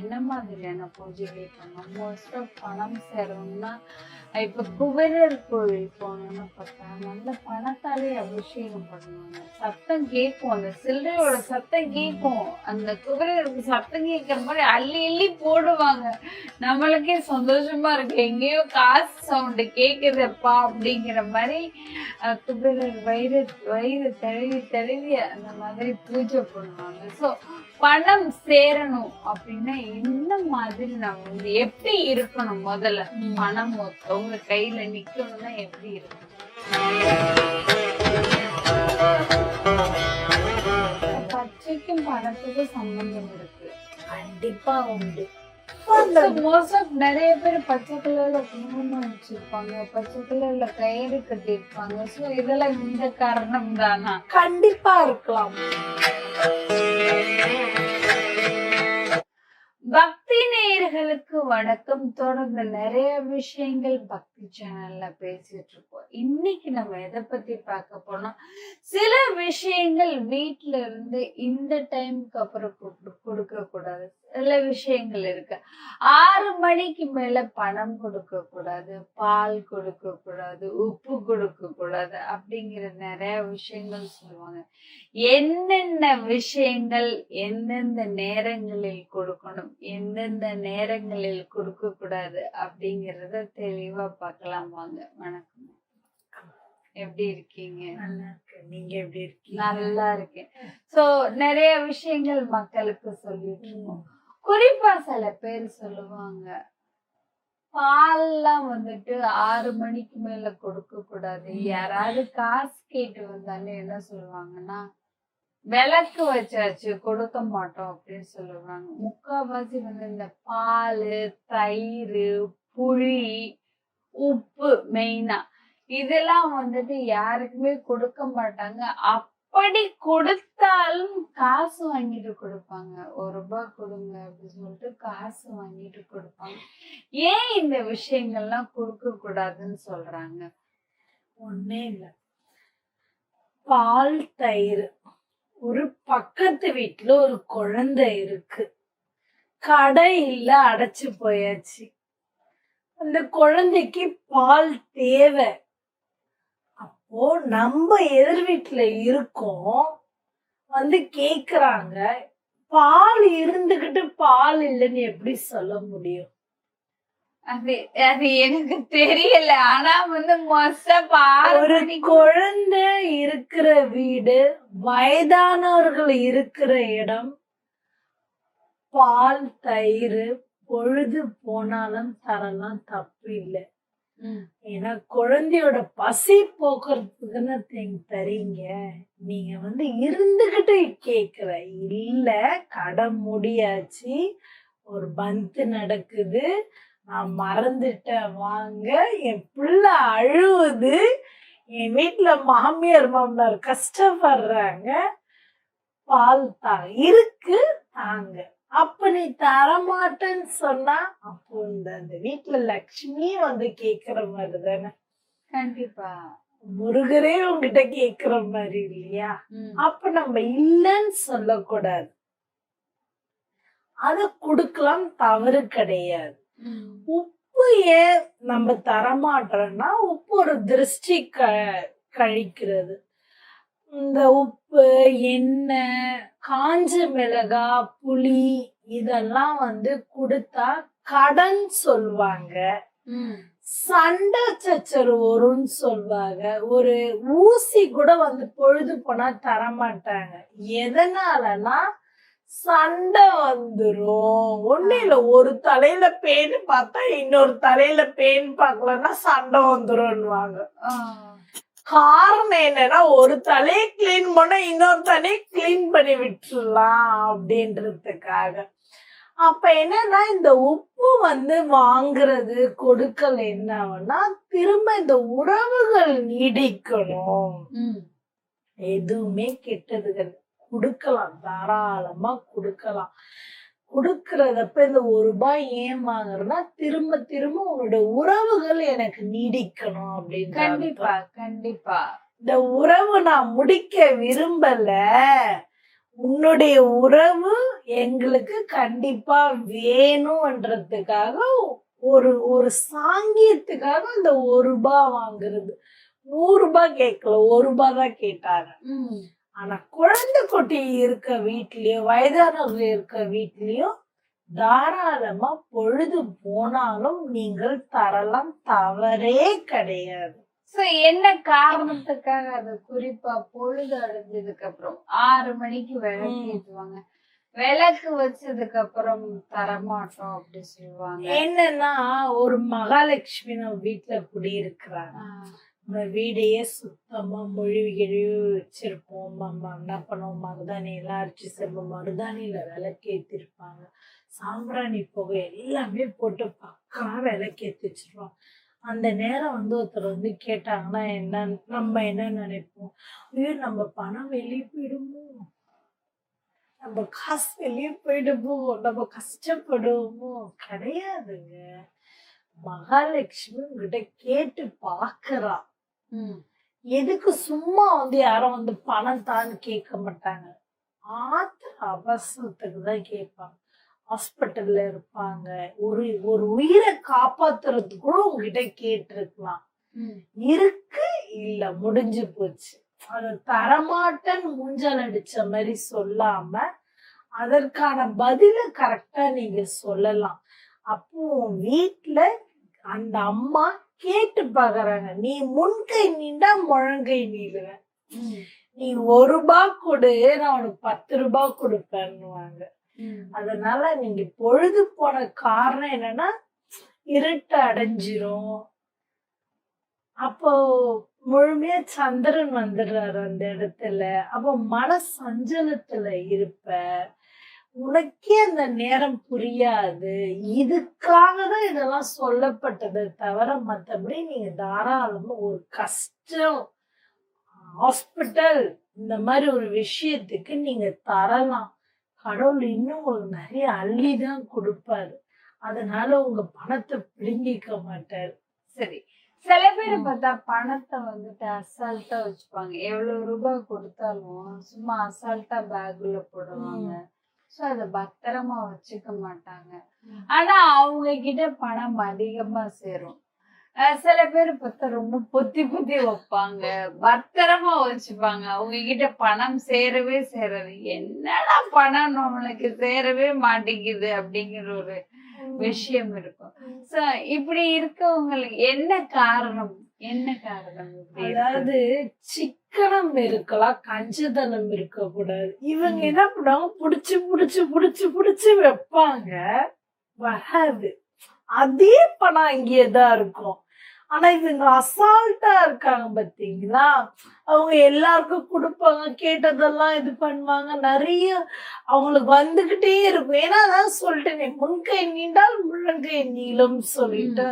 என்ன மாதிரியான பூஜைகள் பண்ணணும்? மோஸ்ட் ஆஃப் பணம் சேரணும்னா இப்ப குபேரர் கோவில் போனோம்னு பார்த்தா நல்ல பணத்தாலே அபிஷேகம் பண்ணுவாங்க. சத்தம் கேட்கும். அந்த சில்லறையோட சத்தம் கேட்கும். அந்த குபேரருக்கு சத்தம் கேட்கிற மாதிரி அள்ளி அள்ளி போடுவாங்க. நம்மளுக்கே சந்தோஷமா இருக்கு. எங்கேயோ காசு சவுண்டு கேக்குதப்பா அப்படிங்கிற மாதிரி குபேரர் வயிறு வயிறு தழுவி தழுவி அந்த மாதிரி பூஜை பண்ணுவாங்க. ஸோ பணம் சேரணும் அப்படின்னா என்ன மாதிரி நம்ம வந்து எப்படி இருக்கணும் முதல்ல? பணம் உங்க கையில நிக்கணும்னா எப்படி இருக்கணும்? பச்சைக்கும் பணத்துக்கும் சம்பந்தம் இருக்கு. கண்டிப்பா உண்டு. நிறைய பேர் பச்சை கலர்ல குங்குமம் வச்சிருப்பாங்க பச்சை கலர்ல கயிறு கட்டியிருப்பாங்க. சோ இதெல்லாம் இந்த காரணம் தானா கண்டிப்பா இருக்கலாம். பக்தி நேயர்களுக்கு வணக்கம். தொடர்ந்து நிறைய விஷயங்கள் பக்தி சேனல்ல பேசிட்டு இருக்கோம். இன்னைக்கு நம்ம எதை பத்தி பார்க்க போனோம் சில விஷயங்கள் வீட்டுல இருந்து இந்த டைம்க்கு அப்புறம் கொடுக்க கூடாது. சில விஷயங்கள் இருக்கு. ஆறு மணிக்கு மேல பணம் கொடுக்க கூடாது பால் கொடுக்க கூடாது உப்பு கொடுக்க கூடாது அப்படிங்கிற நிறைய விஷயங்கள் சொல்லுவாங்க. என்னென்ன விஷயங்கள் எந்தெந்த நேரங்களில் கொடுக்கணும் எந்தெந்த நேரங்களில் கொடுக்க கூடாது அப்படிங்கறத தெளிவா பார்க்கலாம் வாங்க. வணக்கம். எப்படி இருக்கீங்க? நல்லா இருக்கு நீங்க எப்படி இருக்கீங்க? நல்லா இருக்கேன். சோ நிறைய விஷயங்கள் மக்களுக்கு சொல்லிட்டு இருக்கோம். குறிப்பா சில பேர் சொல்லுவாங்க பால்லாம் வந்துட்டு ஆறு மணிக்கு மேல கொடுக்க கூடாது யாராவது காசு கேட்டு வந்தாலும் என்ன சொல்லுவாங்கன்னா விளக்கு வச்சாச்சு கொடுக்க மாட்டோம் அப்படின்னு சொல்லுவாங்க. முக்காவாசி வந்து இந்த பால் தயிர் புளி உப்பு மெயினா இதெல்லாம் வந்துட்டு யாருக்குமே கொடுக்க மாட்டாங்க. அப்படி கொடுத்தாலும் காசு வாங்கிட்டு கொடுப்பாங்க. ஒரு ரூபாய் கொடுங்க அப்படின்னு சொல்லிட்டு காசு வாங்கிட்டு கொடுப்பாங்க. ஏன் இந்த விஷயங்கள்லாம் கொடுக்க கூடாதுன்னு சொல்றாங்க? ஒன்னே இல்லை. பால் தயிர். ஒரு பக்கத்து வீட்டுல ஒரு குழந்தை இருக்கு. கடை இல்ல அடைச்சு போயாச்சு. அந்த குழந்தைக்கு பால் தேவை. அப்போ நம்ம எதிர் வீட்டுல இருக்கோம். வந்து கேக்குறாங்க. பால் இருந்துகிட்டு பால் இல்லைன்னு எப்படி சொல்ல முடியும்? அது அது எனக்கு தெரியல. ஆனா வந்து மொச பாரு ஒரு குழந்தை இருக்கிற வீடு வயதானவர்கள் இருக்கிற இடம் பால் தயிர் பொழுது போனாலும் தரலாம் தப்பு இல்லை. ஏன்னா குழந்தையோட பசி போக்குறதுக்குன்னு நீங்க தரீங்க. நீங்க வந்து இருந்துகிட்டு கேக்குற இல்ல கடை முடியாச்சு. ஒரு பந்து நடக்குது. நான் மறந்துட்டேன். வாங்க என் பிள்ளை அழுவுது. என் வீட்டுல மாமியார் மாமனார் கஷ்டப்படுறாங்க. பால் தாங்க இருக்கு தாங்க. அப்ப நீ தரமாட்டேன்னு சொன்னா அப்போ இந்த அந்த வீட்டுல லக்ஷ்மியே வந்து கேக்குற மாதிரி தானே. கண்டிப்பா. முருகரே உங்ககிட்ட கேக்குற மாதிரி இல்லையா. அப்ப நம்ம இல்லைன்னு சொல்லக்கூடாது. அத குடுக்கலாம் தவறு கிடையாது. உப்பு ஏன் நம்ம தரமாட்டோம்னா உப்பு ஒரு திருஷ்டி க கழிக்கிறது. இந்த உப்பு எண்ணெய் காஞ்ச மிளகா புளி இதெல்லாம் வந்து கொடுத்தா கடன் சொல்லுவாங்க. சண்டை சச்சரவு வரும்னு சொல்லுவாங்க ஒரு ஊசி கூட வந்து பொழுது போனா தரமாட்டாங்க. எதனாலனா சண்டை வந்துரும். ஒண்ணு இல்ல ஒரு தலையில பேன் பார்த்தா இன்னொரு தலையில பேன் பார்க்கலன்னா சண்டை வந்துரும்னுவாங்க. ஆ. காரணம் என்னன்னா ஒரு தலையை கிளீன் பண்ண இன்னொரு தலையை கிளீன் பண்ணி விட்டுறலாம் அப்படின்றதுக்காக. அப்ப என்னன்னா இந்த உப்பு வந்து வாங்குறது கொடுக்கல் என்ன ஆகும்னா திரும்ப இந்த உறவுகள் நீடிக்கணும். எதுவுமே கெட்டதுகள் கொடுக்கலாம். தாராளமா கொடுக்கலாம். கொடுக்கறதப்ப இந்த ஒரு ரூபாய் ஏன் திரும்ப திரும்ப உன்னோட உறவுகள் எனக்கு நீடிக்கணும் அப்படின்னு கண்டிப்பா கண்டிப்பா. இந்த உறவு நான் முடிக்க விரும்பல. உன்னுடைய உறவு எங்களுக்கு கண்டிப்பா வேணும்ன்றதுக்காக ஒரு ஒரு சாங்கியத்துக்காக அந்த ஒரு ரூபாய் வாங்குறது. நூறு ரூபாய் கேட்கல ஒரு ரூபாய் தான் கேட்டாங்க. ஆனா குழந்தை குட்டி இருக்க வீட்லயும் வயதானவங்க இருக்க வீட்லயும் தாராளமா பொழுது போனாலும் நீங்கள் தரலாம். தவறே கிடையாது. சோ என்ன காரணத்துக்காக அது குறிப்பா பொழுது அடைஞ்சதுக்கு அப்புறம் ஆறு மணிக்கு விளக்கு ம். ஏத்துவாங்க. விளக்கு வச்சதுக்கு அப்புறம் தரமாட்டோம் அப்படி சொல்லுவாங்க. என்னன்னா ஒரு மகாலட்சுமி நம்ம வீட்டுல குடியிருக்கிறாங்க. நம்ம வீடையே சுத்தமா மொழிவி கிழிவு வச்சிருப்போம். நம்ம என்ன பண்ணுவோம்? மருதாணி எல்லாம் அரிச்சு செல்வோம். மருதாணியில விளக்கேத்திருப்பாங்க. சாம்பிராணி புகை எல்லாமே போட்டு பக்கமா விளக்கேத்தி வச்சிருப்போம் அந்த நேரம் வந்து ஒருத்தர் வந்து கேட்டாங்கன்னா என்ன நம்ம என்ன நினைப்போம்? ஐயோ நம்ம பணம் வெளியே போயிடுமோ? நம்ம காசு வெளியே போயிடுமோ? நம்ம கஷ்டப்படுவோமோ? கிடையாதுங்க. மகாலட்சுமி உங்ககிட்ட கேட்டு பாக்குறா எதுக்கு சும்மா வந்து யாரும் வந்து பணம் தான் கேட்க மாட்டாங்க. ஆத்திர அவசரத்துக்கு தான் கேட்பாங்க. ஹாஸ்பிட்டல்ல இருப்பாங்க. ஒரு ஒரு உயிரை காப்பாத்துறதுக்கு கூட உங்ககிட்ட கேட்டிருக்கலாம். இருக்கு இல்ல முடிஞ்சு போச்சு. அது தரமாட்டேன்னு மூஞ்சல் அடிச்ச மாதிரி சொல்லாம அதற்கான பதில கரெக்டா நீங்க சொல்லலாம். அப்போ வீட்ல அந்த அம்மா கேட்டு பாக்குறாங்க. நீ முன்கை நீண்டா முழங்கை ம். நீ ஒரு ரூபாய் கொடு நான் உனக்கு பத்து ரூபாய் கொடுப்பேன்னுவாங்க. அதனால நீங்க பொழுது போன காரணம் என்னன்னா இருட்டு அடைஞ்சிரும். அப்போ முழுமையா சந்திரன் வந்துடுறாரு அந்த இடத்துல. அப்போ மன சஞ்சலத்துல இருப்ப. உனக்கே அந்த நேரம் புரியாது. இதுக்காக தான் இதெல்லாம் சொல்லப்பட்டது தவிர மற்றபடி நீங்க தாராளமா ஒரு கஷ்டம் ஹாஸ்பிட்டல் இந்த மாதிரி ஒரு விஷயத்துக்கு நீங்க தரலாம். கடவுள் இன்னும் உங்களுக்கு நிறைய அள்ளி தான் கொடுப்பாரு. அதனால உங்க பணத்தை பிடுங்கிக்க மாட்டாரு. சரி. சில பேர். பார்த்தா பணத்தை வந்துட்டு அசால்ட்டா வச்சுப்பாங்க. எவ்வளவு ரூபாய் கொடுத்தாலும் சும்மா அசால்ட்டா பேக்ல போடுவாங்க. சோ அத பத்திரமா வச்சுக்க மாட்டாங்க. ஆனா அவங்க கிட்ட பணம் அதிகமா சேரும். சில பேர் பார்த்தா ரொம்ப பொத்தி பொத்தி வைப்பாங்க. பத்திரமா வச்சுப்பாங்க. அவங்க கிட்ட பணம் சேரவே சேராது. என்னடா பணம் நம்மளுக்கு சேரவே மாட்டேங்குது அப்படிங்கிற ஒரு விஷயம் இருக்கும். சோ இப்படி இருக்கவங்களுக்கு என்ன காரணம்? என்ன காரணம் அதாவது சிக்கனம் இருக்கலாம் கஞ்சதனம் இருக்க கூடாது இவங்க என்ன பண்ணுவாங்க? புடிச்சு புடிச்சு புடிச்சு புடிச்சு வைப்பாங்க. வராது. அதே பணம் அங்கேயேதான் இருக்கும். ஆனா இவங்க அசால்ட்டா இருக்காங்க பாத்தீங்களா? அவங்க எல்லாருக்கும் கொடுப்பாங்க கேட்டதெல்லாம் இது பண்ணுவாங்க. நிறைய அவங்களுக்கு வந்துகிட்டே இருக்கும். ஏன்னா அதான் சொல்லிட்டேனே முன்கை நீண்டால் முழங்கை நீளும் சொல்லிட்டு.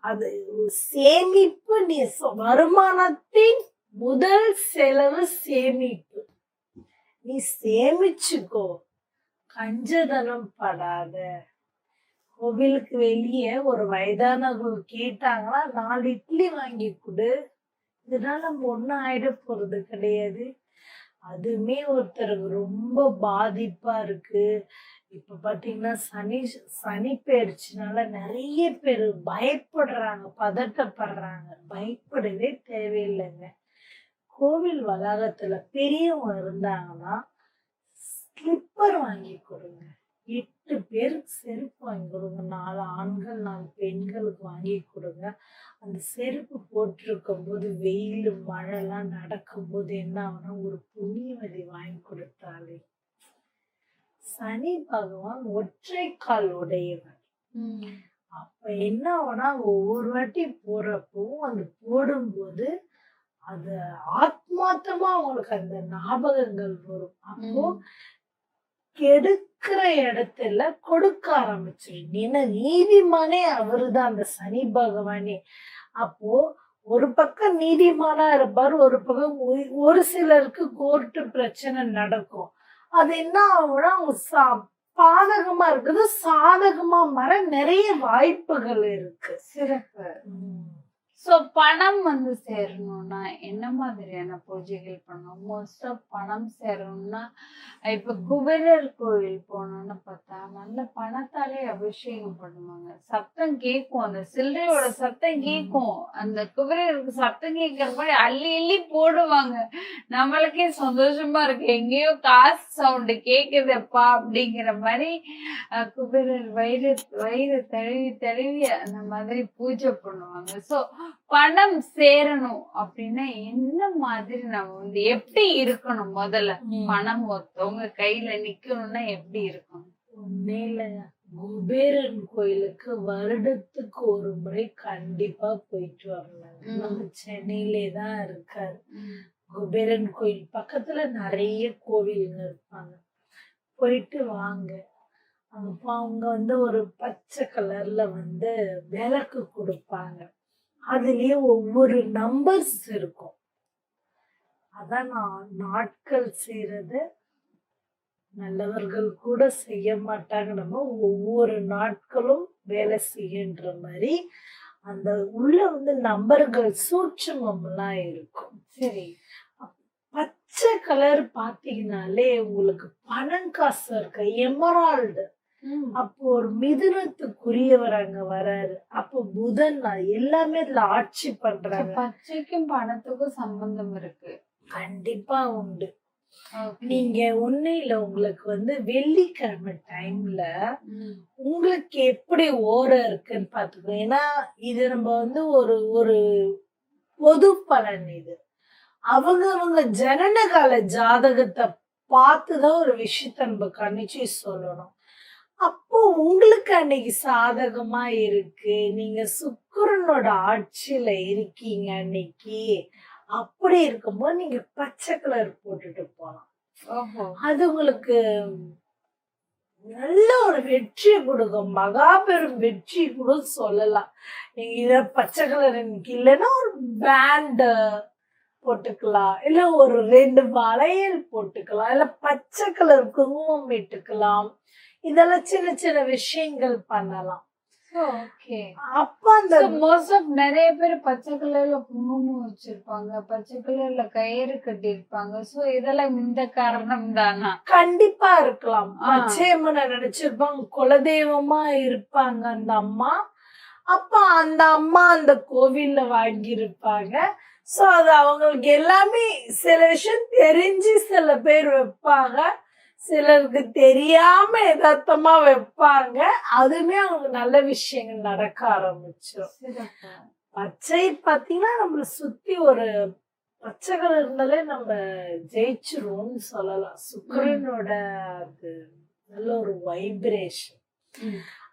அது சேமிப்பு நீ வருமானத்தின் முதல் செலவு சேமிப்பு. நீ சேமிச்சுக்கோ. கஞ்சதனம் படாத. கோவிலுக்கு வெளியே ஒரு வயதானவர்கள் கேட்டாங்கன்னா நாலு இட்லி வாங்கி கொடு. இதனால நம்ம ஒன்றும் ஆயிட போறது கிடையாது. அதுவுமே ஒருத்தருக்கு ரொம்ப பாதிப்பா இருக்கு. இப்ப பாத்தீங்கன்னா சனி சனி பெயர்ச்சினால நிறைய பேர் பயப்படுறாங்க பதட்டப்படுறாங்க. பயப்படவே தேவையில்லைங்க. கோவில் வளாகத்துல பெரியவங்க இருந்தாங்கன்னா ஸ்லிப்பர் வாங்கி கொடுங்க. எட்டு பேருக்கு செருப்பு வாங்கி கொடுங்க நாலு ஆண்கள் நாலு பெண்களுக்கு வாங்கி கொடுங்க அந்த செருப்பு போட்டிருக்கும் போது வெயில் மழைலாம் நடக்கும்போது என்ன ஆகும்னா ஒரு புண்ணியவதி வாங்கி கொடுத்தாலே சனி பகவான் ஒற்றை கால் உடையவன் ம். அப்ப என்ன ஆகும்னா ஒவ்வொரு வாட்டி போறப்பவும் அது போடும்போது அது ஆத்மார்த்தமா அவங்களுக்கு அந்த ஞாபகங்கள் வரும் அப்போ ம். கெடுக்கிற இடத்துல கொடுக்க ஆரம்பிச்சிடும் ஏன்னா நீதிமானே அவருதான் அந்த சனி பகவானே. அப்போ ஒரு பக்கம் நீதிமானா இருப்பார் ஒரு பக்கம் ஒரு சிலருக்கு கோர்ட்டு பிரச்சனை நடக்கும். அது என்ன ஆகும்னா அவங்க சா- பாதகமா இருக்குது சாதகமா மாற நிறைய வாய்ப்புகள் இருக்கு. சிறப்பு. சோ பணம் வந்து சேரணும்னா என்ன மாதிரியான பூஜைகள் பண்ணணும்? மோஸ்டா பணம் சேரணும்னா இப்ப குபேரர் கோயில் போனோம்னு பார்த்தா நல்ல பணத்தாலே அபிஷேகம் பண்ணுவாங்க. சத்தம் கேட்கும். அந்த சில்லறையோட சத்தம் கேட்கும். அந்த குபேரருக்கு சத்தம் கேட்கிற மாதிரி அள்ளி அள்ளி போடுவாங்க. நம்மளுக்கே சந்தோஷமா இருக்கு. எங்கேயோ காசு சவுண்டு கேக்குதப்பா அப்படிங்கிற மாதிரி குபேரர் வயிறு வயிறு தழுவி தழுவி அந்த மாதிரி பூஜை பண்ணுவாங்க. சோ பணம் சேரணும் அப்படின்னா என்ன மாதிரி நம்ம வந்து எப்படி இருக்கணும் முதல்ல? பணம் ஒருத்தவங்க கையில நிக்கணும்னா எப்படி இருக்கணும்? ஒன்னே இல்லைங்க குபேரன் கோயிலுக்கு வருடத்துக்கு ஒரு முறை கண்டிப்பா போயிட்டு வரலாம். நம்ம சென்னையிலே தான் இருக்காரு. குபேரன் கோயில் பக்கத்துல நிறைய கோவிலுங்க இருப்பாங்க. போயிட்டு வாங்க. அப்போ அவங்க வந்து ஒரு பச்சை கலர்ல வந்து விளக்கு கொடுப்பாங்க. அதுலயே ஒவ்வொரு நம்பர்ஸ் இருக்கும். அதான் நான் நாட்கள் செய்யறது நல்லவர்கள் கூட செய்ய மாட்டாங்க. நம்ம ஒவ்வொரு நாட்களும் வேலை செய்யுன்ற மாதிரி அந்த உள்ள வந்து நம்பர்கள் சூட்சமம்லாம் இருக்கும். சரி. பச்சை கலர் பாத்தீங்கன்னாலே உங்களுக்கு பணம் காசு இருக்க? எமரால்டு அப்போ ஒரு மிதுனத்துக்குரியவர் அங்க வராரு. அப்போ புதன் எல்லாமே இதுல ஆட்சி பண்றாங்க. பச்சைக்கும் பணத்துக்கும் சம்பந்தம் இருக்கு. கண்டிப்பா உண்டு. நீங்க ஒண்ணு இல்ல உங்களுக்கு வந்து வெள்ளிக்கிழமை டைம்ல. உங்களுக்கு எப்படி ஓரம் இருக்குன்னு பாத்துக்கோ. ஏன்னா இது நம்ம வந்து ஒரு ஒரு பொது பலன் இது. அவங்க அவங்க ஜனனகால ஜாதகத்தை பார்த்துதான் ஒரு விஷயத்த நம்ம கணிச்சு சொல்லணும். உங்களுக்கு அன்னைக்கு சாதகமா இருக்கு. நீங்க சுக்கிரனோட ஆட்சியில இருக்கீங்க அன்னைக்கு. அப்படி இருக்கும்போது நீங்க பச்சை கலர் போட்டுட்டு போலாம். அது உங்களுக்கு நல்ல ஒரு வெற்றி கொடுக்கும். மகாபெரும் வெற்றி கூட சொல்லலாம். நீங்க இத பச்சை கலர் எனக்கு இல்லைன்னா ஒரு பேண்ட் போட்டுக்கலாம். இல்ல ஒரு ரெண்டு வளையல் போட்டுக்கலாம். இல்ல பச்சை கலர் குங்குமம் இட்டுக்கலாம். இதெல்லாம் சின்ன சின்ன விஷயங்கள் பண்ணலாம். ஓகே. அப்ப அந்த மோஸ்ட் ஆஃப் நிறைய பேர் பச்சை கலர்ல குங்குமம் வச்சிருப்பாங்க பச்சை கலர்ல கயிறு கட்டி இருப்பாங்க சோ இதெல்லாம் இந்த காரணம் தானா கண்டிப்பா இருக்கலாம். பச்சையம்மனை நினைச்சிருப்பாங்க குலதெய்வமா இருப்பாங்க அந்த அம்மா. அப்ப அந்த அம்மா அந்த கோவில்ல வாங்கியிருப்பாங்க. சோ அது அவங்களுக்கு எல்லாமே சில விஷயம் தெரிஞ்சு சில பேர் வைப்பாங்க. சிலருக்கு தெரியாம யதார்த்தமா வைப்பாங்க. அதுமே அவங்களுக்கு நல்ல விஷயங்கள் நடக்க ஆரம்பிச்சிடும் பச்சை பாத்தீங்கன்னா நம்மள சுத்தி ஒரு பச்சை கலர் இருந்தாலே நம்ம ஜெயிச்சிருவோம்னு சொல்லலாம். சுக்கிரனோட அது நல்ல ஒரு வைப்ரேஷன்.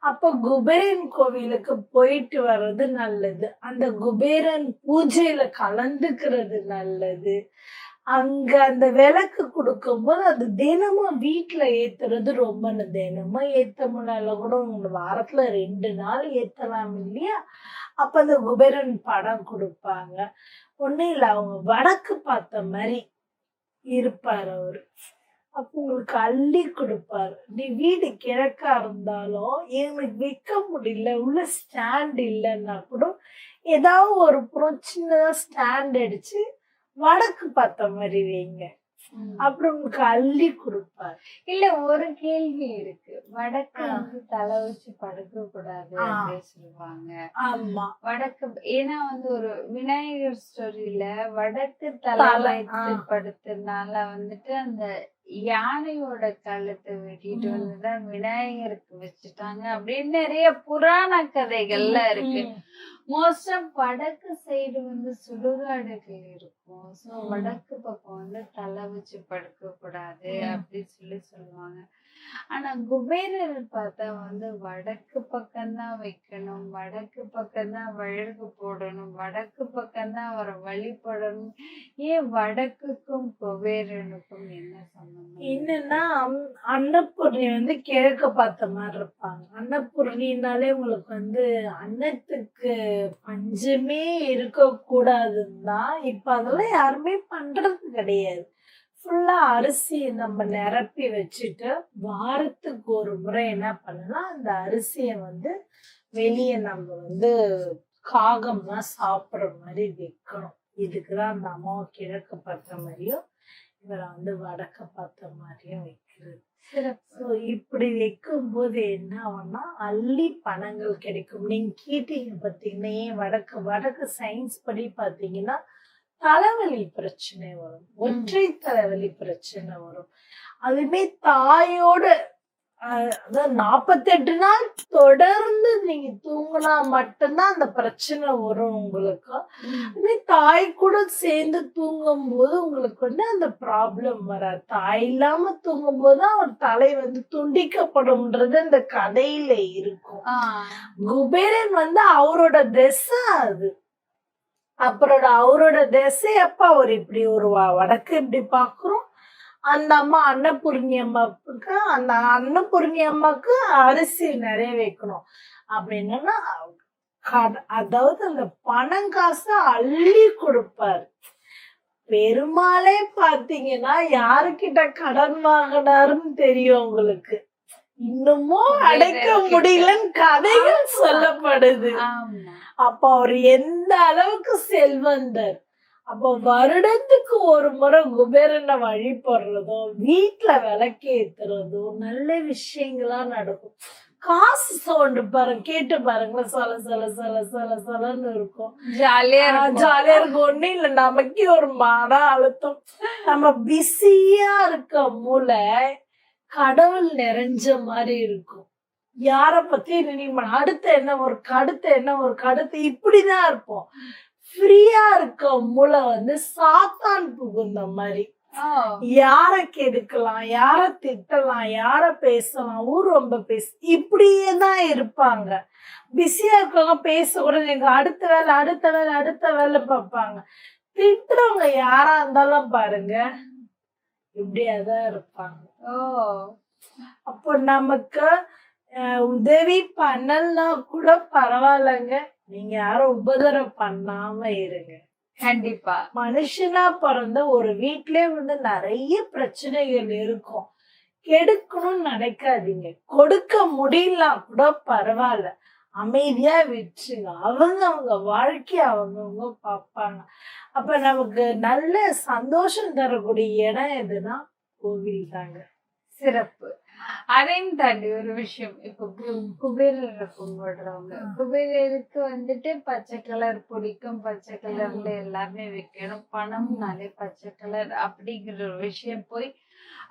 அப்ப குபேரன் கோவிலுக்கு போயிட்டு வர்றது நல்லது. அந்த குபேரன் பூஜையில கலந்துக்கிறது நல்லது. அங்க அந்த விளக்கு கொடுக்கும்போது அது தினமும் வீட்டுல ஏத்துறது ரொம்ப தினமும் ஏத்த முடியல. கூட உங்க வாரத்துல ரெண்டு நாள் ஏத்தலாம் இல்லையா? அப்ப அந்த குபேரன் படம் கொடுப்பாங்க. ஒன்னும் இல்ல அவங்க வடக்கு பார்த்த மாதிரி இருப்பார் அவரு. அப்போ உங்களுக்கு அள்ளி கொடுப்பாரு. நீ வீடு கிழக்கா இருந்தாலும் எனக்கு விற்க முடியல உள்ள ஸ்டாண்ட் இல்லைன்னா கூட ஏதாவது ஒரு புறம் சின்னதா ஸ்டாண்ட் அடிச்சு வடக்கு பார்த்த மாதிரி வைங்க. அப்புறம் உங்களுக்கு அள்ளி கொடுப்பாரு இல்ல ஒரு கேள்வி இருக்கு வடக்கு. வந்து தலை வச்சு படுக்க கூடாது சொல்லுவாங்க ஆமா வடக்கு ஏன்னா வந்து ஒரு விநாயகர் ஸ்டோரியில வடக்கு தலை ஆ. படுத்ததுனால வந்துட்டு அந்த யானையோட கழுத்தை வெட்டிட்டு. வந்துதான் விநாயகருக்கு வச்சுட்டாங்க அப்படின்னு நிறைய புராண கதைகள்லாம் இருக்கு. மோஸ்ட் வடக்கு சைடு வந்து சுடுகாடுகள் இருக்கும் ம். வடக்கு பக்கம் வந்து தலை வச்சு படுக்க கூடாது ம். அப்படி சொல்லி சொல்லுவாங்க ஆனா குபேரர் பார்த்தா வந்து வடக்கு பக்கம்தான் வைக்கணும் வடக்கு பக்கம்தான் வழக்கு போடணும் வடக்கு பக்கம்தான் அவரை வழிபடணும். ஏன் வடக்குக்கும் குபேரனுக்கும் என்ன சம்பந்தம்? என்னன்னா அம்- அன்னபூர்ணி வந்து கிழக்க பார்த்த மாதிரி இருப்பாங்க. அன்னபூர்ணினாலே உங்களுக்கு வந்து அன்னத்துக்கு பஞ்சமே இருக்கக்கூடாதுன்னு தான். இப்ப அதெல்லாம் யாருமே பண்றது கிடையாது. ஃபுல்லா அரிசி நம்ம நிரப்பி வச்சுட்டு வாரத்துக்கு ஒரு முறை என்ன பண்ணலாம் அந்த அரிசியை வந்து வெளியே நம்ம வந்து காகம்லாம் சாப்பிடுற மாதிரி வைக்கணும். இதுக்குதான் அந்த அம்மாவை கிழக்க பார்த்த மாதிரியும் இவரை வந்து வடக்க பார்த்த மாதிரியும் வைக்கிறது. ஸோ இப்படி வைக்கும்போது என்ன ஆகும்னா அள்ளி பணங்கள் கிடைக்கும். நீங்க கேட்டீங்க பார்த்தீங்கன்னா ஏன் வடக்கு வடக்கு சயின்ஸ் படி பார்த்தீங்கன்னா தலைவலி பிரச்சனை வரும். ஒற்றை தலைவலி பிரச்சனை வரும். அதுமே தாயோட அதாவது நாற்பத்தெட்டு நாள் தொடர்ந்து நீங்க தூங்கினா மட்டும்தான் அந்த பிரச்சனை வரும் உங்களுக்கு. ம். அதே தாய் கூட சேர்ந்து தூங்கும் போது உங்களுக்கு வந்து அந்த ப்ராப்ளம் வராது. தாய் இல்லாம தூங்கும் போது அவர் தலை வந்து துண்டிக்கப்படும்ன்றது அந்த கதையில இருக்கும். குபேரன் வந்து அவரோட திசை அது. அப்புறம் அவரோட திசை அப்ப அவர் இப்படி ஒரு வடக்கு இப்படி பாக்குறோம். அந்த அம்மா அன்னபூர்ணி அம்மாவுக்கு அந்த அன்னபூர்ணி அம்மாவுக்கு அரிசி நிறைய வைக்கணும். அப்படின்னா கட- அதாவது அந்த பணம் காசை அள்ளி கொடுப்பாரு. பெருமாளே பாத்தீங்கன்னா யாருக்கிட்ட கடன் வாங்கினாருன்னு தெரியும் உங்களுக்கு. இன்னமும் அடைக்க முடியலன்னு கதைகள் சொல்லப்படுது. அப்ப அவர் எந்த அளவுக்கு செல்வந்தர்? அப்ப வருடத்துக்கு ஒரு முறை குபேரனை வழிபடுறதோ வீட்டுல விளக்கேத்துறதோ நல்ல விஷயங்களா நடக்கும். காசு சவுண்டு பாருங்க கேட்டு பாருங்க சல சல சல சல சலன்னு இருக்கும். ஜாலியா ஜாலியா இருக்கும். ஒண்ணும் இல்ல நமக்கே ஒரு மன அழுத்தம். நம்ம பிஸியா இருக்க மூளை கடவுள் நிறைஞ்ச மாதிரி இருக்கும். யார பத்தி நினைக்க அடுத்து என்ன ஒரு அடுத்து என்ன ஒரு அடுத்து இப்படிதான் இருப்போம். ஃப்ரீயா இருக்க மூளை வந்து சாத்தான் புகுந்த மாதிரி. யார கெடுக்கலாம் யார திட்டலாம் யார பேசலாம் ஊர் ரொம்ப பேச இப்படியே தான் இருப்பாங்க பிஸியா இருக்கவங்க பேச கூட நீங்க அடுத்த வேலை அடுத்த வேலை அடுத்த வேலை பார்ப்பாங்க. திட்டுறவங்க யாரா இருந்தாலும் பாருங்க இப்படியாதான் இருப்பாங்க. ஓ. அப்போ நமக்கு உதவி பண்ணலனா கூட பரவாயில்லைங்க. நீங்க யாரும் உபதரம் பண்ணாம இருங்க. கண்டிப்பா. மனுஷனா பிறந்த ஒரு வீட்லயே வந்து நிறைய பிரச்சனைகள் இருக்கும். கெடுக்கணும்னு நினைக்காதீங்க. கொடுக்க முடியலாம் கூட பரவாயில்ல. அமைதியா விட்டுருங்க. அவங்க அவங்க வாழ்க்கைய அவங்கவுங்க பார்ப்பாங்க. அப்ப நமக்கு நல்ல சந்தோஷம் தரக்கூடிய இடம் எதுனா கோவில் தாங்க. சிறப்பு. அதையும் தாண்டி ஒரு விஷயம். இப்போ குபேரரை கும்பிடுறவங்க. குபேரருக்கு வந்துட்டு பச்சை கலர் பிடிக்கும். பச்சை கலர்ல எல்லாமே வைக்கணும். பணம்னாலே பச்சை கலர் அப்படிங்கிற ஒரு விஷயம் போய்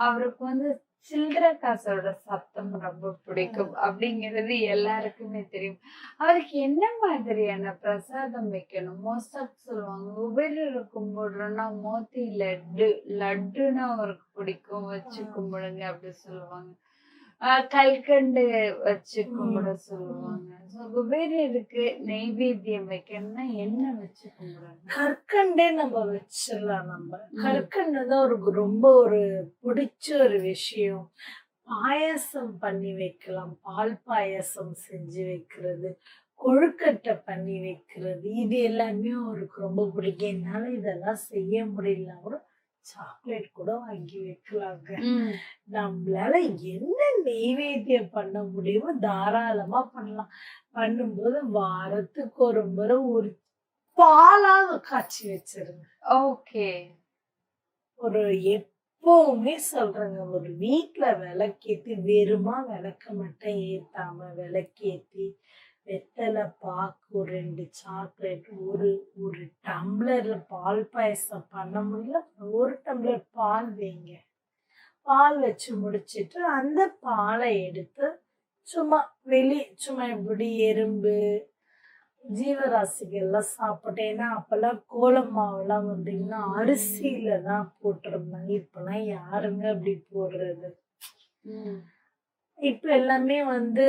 அவருக்கு வந்து சில்லற காசோட சத்தம் ரொம்ப பிடிக்கும். அப்படிங்கிறது எல்லாருக்குமே தெரியும். அவருக்கு என்ன மாதிரியான பிரசாதம் வைக்கணும்? மோஸ்ட் ஆஃப் சொல்லுவாங்க குபேரரை கும்பிடுறோம்னா மோத்தி லட்டு லட்டுன்னா அவருக்கு பிடிக்கும். வச்சு. கும்பிடுங்க அப்படி சொல்லுவாங்க. கல்கண்டு வச்சு. கும்பிட சொல்லுவாங்க ஸோ குபேரருக்கு நெய்வேத்தியம் வைக்கணும்னா என்ன வச்சு கும்பிடணும் கற்கண்டே நம்ம வச்சிடலாம் நம்ம. கற்கண்டு தான் ஒரு ரொம்ப ஒரு பிடிச்ச ஒரு விஷயம். பாயாசம் பண்ணி வைக்கலாம். பால் பாயாசம் செஞ்சு வைக்கிறது. கொழுக்கட்டை பண்ணி வைக்கிறது. இது எல்லாமே அவருக்கு ரொம்ப பிடிக்கும். என்னால இதெல்லாம் செய்ய முடியல கூட சாக்லேட் கூட வாங்கி வைக்கலாங்க நம்மளால என்ன நெய்வேத்தியம் பண்ண முடியுமோ தாராளமா பண்ணலாம். பண்ணும்போது வாரத்துக்கு ஒரு முறை ஒரு பாலாக காய்ச்சி வச்சிருங்க. ஓகே. ஒரு எப்பவுமே சொல்றேங்க ஒரு வீட்ல விளக்கேத்தி வெறுமா விளக்க மட்டும் ஏத்தாம விளக்கேத்தி வெத்தலை பாக்கு ஒரு ரெண்டு சாக்லேட் ஒரு ஒரு டம்ளர்ல பால் பாயசம் பண்ண முடியல. ஒரு டம்ளர் பால் வைங்க. பால் வச்சு முடிச்சிட்டு அந்த பாலை எடுத்து சும்மா வெளி சும்மா இப்படி எறும்பு ஜீவராசிகள்லாம் சாப்பிட்டேன்னா அப்பெல்லாம் கோலம் மாவுலாம் வந்தீங்கன்னா அரிசியில தான் போட்டிருந்தாங்க. இப்பெல்லாம் யாருங்க அப்படி போடுறது? இப்ப எல்லாமே வந்து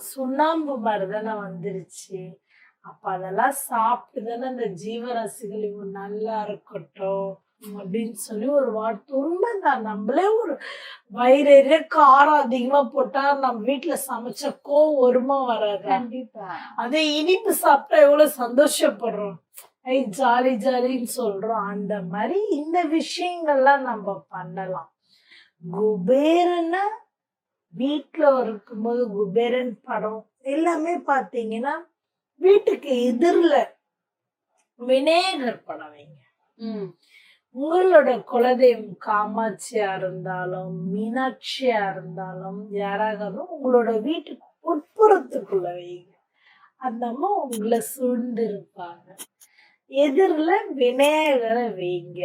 சுண்ணாம்பு மாதிரி தானே வந்துருச்சு. அப்ப அதெல்லாம் சாப்பிட்டு தானே அந்த ஜீவராசிகள் இவங்க நல்லா இருக்கட்டும் அப்படின்னு சொல்லி ஒரு வார்த்தை. உண்மைதான். நம்மளே ஒரு வயிறு காரம் அதிகமா போட்டா நம்ம வீட்டுல சமைச்ச கோவம் வருமா வராது? கண்டிப்பா. அதே இனிப்பு சாப்பிட்டா எவ்வளவு சந்தோஷப்படுறோம். ஐ ஜாலி ஜாலின்னு சொல்றோம். அந்த மாதிரி இந்த விஷயங்கள்லாம் நம்ம பண்ணலாம். குபேரனை வீட்டுல இருக்கும்போது குபேரன் படம் எல்லாமே பாத்தீங்கன்னா வீட்டுக்கு எதிரில விநாயகர் படம் வைங்க. உங்களோட குலதெய்வம் காமாட்சியா இருந்தாலும் மீனாட்சியா இருந்தாலும் யாராக உங்களோட வீட்டுக்கு உட்புறத்துக்குள்ள வைங்க. அந்த அம்மா உங்களை சூழ்ந்து இருப்பாங்க எதிரில் விநாயகரை வைங்க.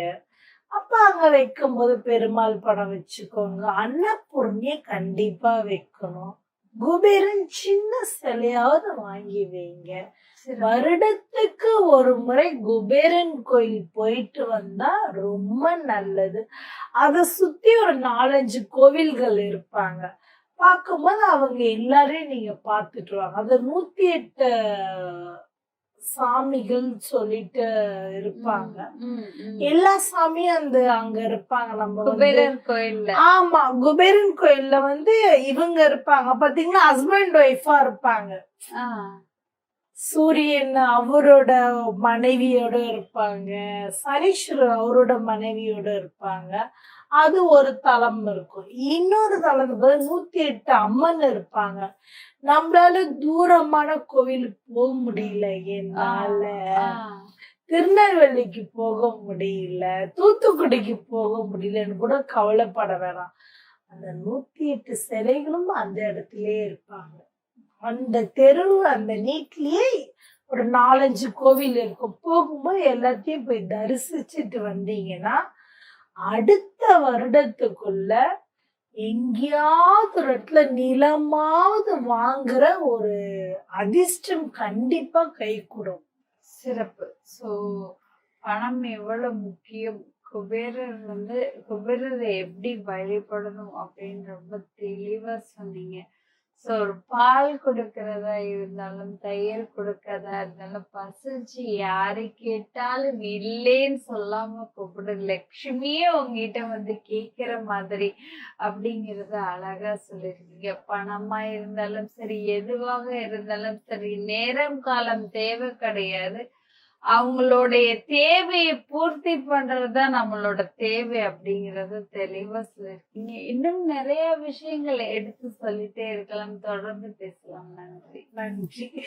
அப்ப அங்க வைக்கும்போது பெருமாள் படம் வச்சுக்கோங்க. அன்னபூர்ணிய கண்டிப்பா வைக்கணும். குபேரன் சின்ன சிலையாவது வாங்கி வைங்க. வருடத்துக்கு ஒரு முறை குபேரன் கோயில் போயிட்டு வந்தா ரொம்ப நல்லது. அதை சுத்தி ஒரு நாலஞ்சு கோவில்கள் இருப்பாங்க. பார்க்கும்போது அவங்க எல்லாரையும் நீங்க பார்த்துட்டு வாங்க. அது நூத்தி எட்டு சாமிகள் சொல்லிட்டு இருப்பாங்க. எல்லா சாமியும் அந்த அங்க இருப்பாங்க. நம்ம குபேரர் கோயில்ல. ஆமா குபேரன் கோயில்ல வந்து இவங்க இருப்பாங்க. பாத்தீங்கன்னா ஹஸ்பண்ட் ஒய்ஃபா இருப்பாங்க. சூரியன் அவரோட மனைவியோட இருப்பாங்க. சனீஸ்வரர் அவரோட மனைவியோட இருப்பாங்க. அது ஒரு தலம் இருக்கும். இன்னொரு தளத்துல நூத்தி எட்டு அம்மன் இருப்பாங்க. நம்மளால தூரமான கோவிலுக்கு போக முடியல. என்னால. திருநெல்வேலிக்கு போக முடியல. தூத்துக்குடிக்கு போக முடியலன்னு கூட கவலைப்பட வேணாம். அந்த நூத்தி எட்டு சிலைகளும் அந்த இடத்துலயே இருப்பாங்க. அந்த தெரு அந்த நீட்லயே ஒரு நாலஞ்சு கோவில் இருக்கும். போகும்போது எல்லாத்தையும் போய் தரிசிச்சுட்டு வந்தீங்கன்னா அடுத்த வருடத்துக்குள்ள எங்கேயாவது ஒரு இடத்துல நிலமாவது வாங்குற ஒரு அதிர்ஷ்டம் கண்டிப்பா கை கூடும் சிறப்பு. ஸோ பணம் எவ்வளவு முக்கியம்? குபேரர் வந்து குபேரரை எப்படி வழிபடணும் அப்படின்னு ரொம்ப தெளிவா சொன்னீங்க. சோ ஒரு பால் கொடுக்கறதா இருந்தாலும் தயிர் கொடுக்கறதா இருந்தாலும் பசிச்சு யாரு கேட்டாலும் இல்லைன்னு சொல்லாம கூப்பிடு. லட்சுமியே உங்ககிட்ட வந்து கேக்குற மாதிரி அப்படிங்கறத அழகா சொல்லிருக்கீங்க பணமா இருந்தாலும் சரி எதுவாக இருந்தாலும் சரி நேரம் காலம் தேவை கிடையாது. அவங்களுடைய தேவையை பூர்த்தி பண்றதுதான் நம்மளோட தேவை அப்படிங்கறத தெளிவா சொல்லிருக்கீங்க இன்னும் நிறைய விஷயங்களை எடுத்து சொல்லிட்டே இருக்கலாம். தொடர்ந்து பேசலாம். நன்றி. நன்றி.